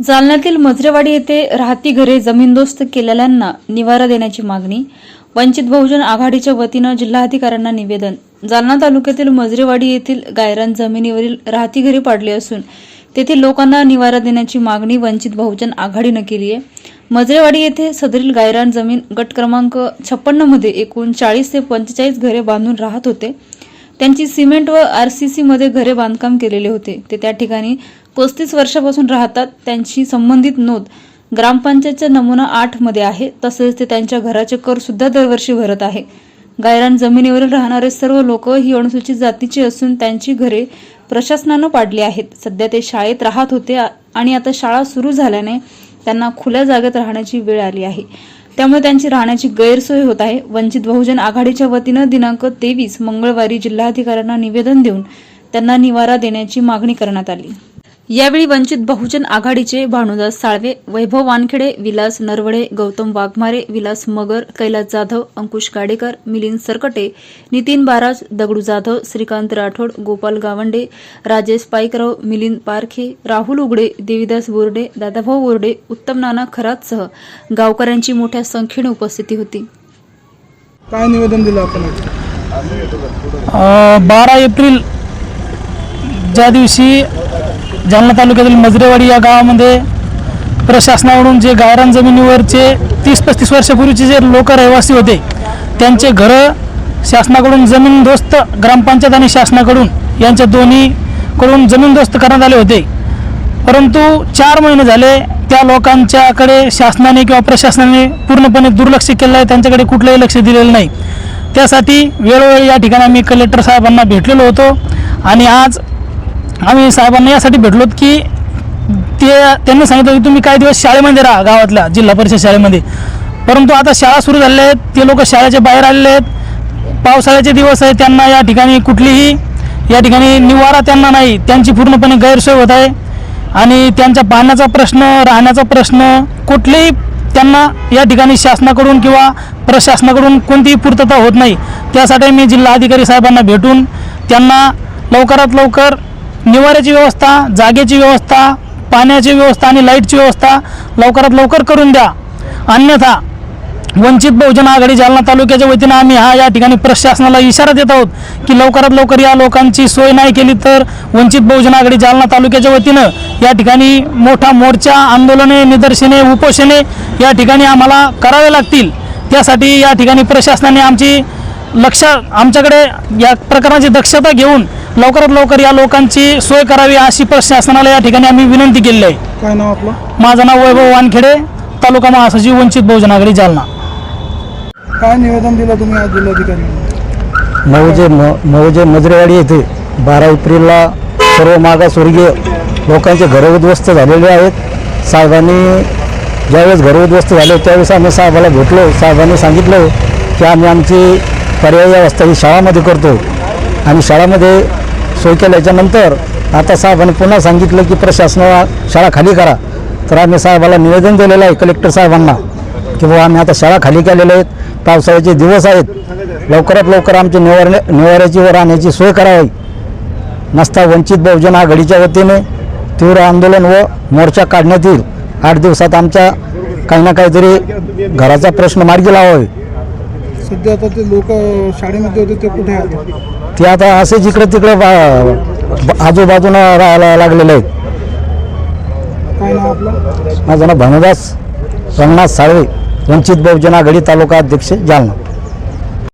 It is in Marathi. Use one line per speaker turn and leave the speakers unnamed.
जालन्यातील मजरेवाडी येथे राहती घरे जमीनदोस्त केलेल्यांना निवारा देण्याची मागणी वंचित बहुजन आघाडीच्या वतीनं जिल्हाधिकाऱ्यांना निवेदन. जालना तालुक्यातील मजरेवाडी येथील गायरान जमिनीवरील राहती घरे पाडली असून तेथील लोकांना निवारा देण्याची मागणी वंचित बहुजन आघाडीनं केली आहे मजरेवाडी येथे सदरील गायरान जमीन गट क्रमांक छप्पन्नमध्ये एकूण चाळीस ते पंचेचाळीस घरे बांधून राहत होते. त्यांची सिमेंट व आरसीसी मध्ये घरे बांधकाम केलेले होते. ते त्या ठिकाणी पस्तीस वर्षापासून राहतात त्यांची संबंधित नोंद ग्रामपंचायतचा नमुना आठमध्ये आहे तसेच ते त्यांच्या घराचे कर सुद्धा दरवर्षी भरत आहे. गायरान जमिनीवरील राहणारे सर्व लोक ही अनुसूचित जातीची असून त्यांची घरे प्रशासनानं पाडली आहेत. सध्या ते शाळेत राहत होते आणि आता शाळा सुरू झाल्याने त्यांना खुल्या जागेत राहण्याची वेळ आली आहे. त्यामुळे त्यांची राहण्याची गैरसोय होत आहे. वंचित बहुजन आघाडीच्या वतीनं दिनांक तेवीस मंगळवारी जिल्हाधिकाऱ्यांना निवेदन देऊन त्यांना निवारा देण्याची मागणी करण्यात आली. यावेळी वंचित बहुजन आघाडीचे भानुदास साळवे वैभव वानखेडे विलास नरवडे गौतम वाघमारे विलास मगर कैलास जाधव अंकुश गाडेकर मिलिंद सरकटे नितीन बाराज दगडू जाधव श्रीकांत राठोड गोपाल गावंडे राजेश पाईकराव मिलिंद पारखे राहुल उगडे देविदास बोर्डे दादाभाऊ बोर्डे उत्तम नाना खरातसह गावकऱ्यांची मोठ्या संख्येने उपस्थिती होती.
काय निवेदन दिलं आपण?
बारा एप्रिल ज्या दिवशी जालना तालुक्यातील मजरेवाडी या गावामध्ये प्रशासनाकडून जे गायरान जमिनीवरचे तीस पस्तीस वर्षापूर्वीचे जे लोक रहिवासी होते त्यांचे घरं शासनाकडून जमीनदोस्त ग्रामपंचायत आणि शासनाकडून यांच्या दोन्हीकडून जमीनदोस्त करण्यात आले होते. परंतु चार महिने झाले त्या लोकांच्याकडे शासनाने किंवा प्रशासनाने पूर्णपणे दुर्लक्ष केलं आहे त्यांच्याकडे कुठलंही लक्ष दिलेलं नाही. त्यासाठी वेळोवेळी या ठिकाणी आम्ही कलेक्टर साहेबांना भेटलेलो होतो आणि आज आम्ही साहेबांना यासाठी भेटलो की ते त्यांनी सांगितलं की तुम्ही काही दिवस शाळेमध्ये राहा गावातल्या जिल्हा परिषद शाळेमध्ये. परंतु आता शाळा सुरू झालेल्या आहेत ते लोक शाळेच्या बाहेर आलेले आहेत. पावसाळ्याचे दिवस आहे त्यांना या ठिकाणी कुठलीही या ठिकाणी निवारा त्यांना नाही त्यांची पूर्णपणे गैरसोय होत आहे. आणि त्यांच्या पाण्याचा प्रश्न राहण्याचा प्रश्न कुठलेही त्यांना या ठिकाणी शासनाकडून किंवा प्रशासनाकडून कोणतीही पूर्तता होत नाही. त्यासाठी मी जिल्हाधिकारी साहेबांना भेटून त्यांना लवकरात लवकर निवाऱ्याची व्यवस्था जागेची व्यवस्था पाण्याची व्यवस्था आणि लाईटची व्यवस्था लवकरात लवकर करून द्या. अन्यथा वंचित बहुजन आघाडी जालना तालुक्याच्या वतीनं आम्ही हा या ठिकाणी प्रशासनाला इशारा देत आहोत की लवकरात लवकर या लोकांची सोय नाही केली तर वंचित बहुजन आघाडी जालना तालुक्याच्या वतीनं या ठिकाणी मोठा मोर्चा आंदोलने निदर्शने उपोषणे या ठिकाणी आम्हाला करावे लागतील. त्यासाठी या ठिकाणी प्रशासनाने आमची लक्ष आमच्याकडे या प्रकरणाची दक्षता घेऊन लवकरात लवकर या लोकांची सोय करावी अशी प्रशासनाला या ठिकाणी आम्ही विनंती केलेली आहे.
काय नाव आपलं?
माझं नाव वैभव वानखेडे तालुका महासचिव वंचित बहुजन आघाडी जालना.
काय निवेदन दिलं तुम्ही आज जिल्हाधिकारी
मौजे म मौजे मजरेवाडी येथे बारा एप्रिलला सर्व मागासवर्गीय लोकांचे घरं उद्ध्वस्त झालेले आहेत. साहेबांनी ज्यावेळेस घरं उद्ध्वस्त झाले त्यावेळेस आम्ही साहेबाला भेटलो. साहेबांनी सांगितलं की आम्ही आमची पर्यायी व्यवस्था ही शाळामध्ये करतो. आणि शाळामध्ये सोय केल्याच्यानंतर आता साहेबांनी पुन्हा सांगितलं की प्रशासनाला शाळा खाली करा. तर आम्ही साहेबाला निवेदन दिलेलं आहे कलेक्टर साहेबांना की बाबा आम्ही आता शाळा खाली केलेल्या आहेत. पावसाळ्याचे दिवस आहेत. लवकरात लवकर आमची निवारणे निवाऱ्याची व राहण्याची सोय करावी. नसता वंचित बहुजन आघाडीच्या वतीने तीव्र आंदोलन व मोर्चा काढण्यात येईल. आठ दिवसात आमच्या काही ना काहीतरी घराचा प्रश्न मार्गी लावावे.
सध्या आता ते लोक शाळेमध्ये होते ते कुठे आहेत?
ते आता असेच इकडे तिकडे बा- आजूबाजूनं राहायला लागलेले आहेत.
काय नाव आपलं?
माझं नाव भानुदास रंगनाथ साळवे वंचित बहुजन आघाडी तालुका अध्यक्ष जालना.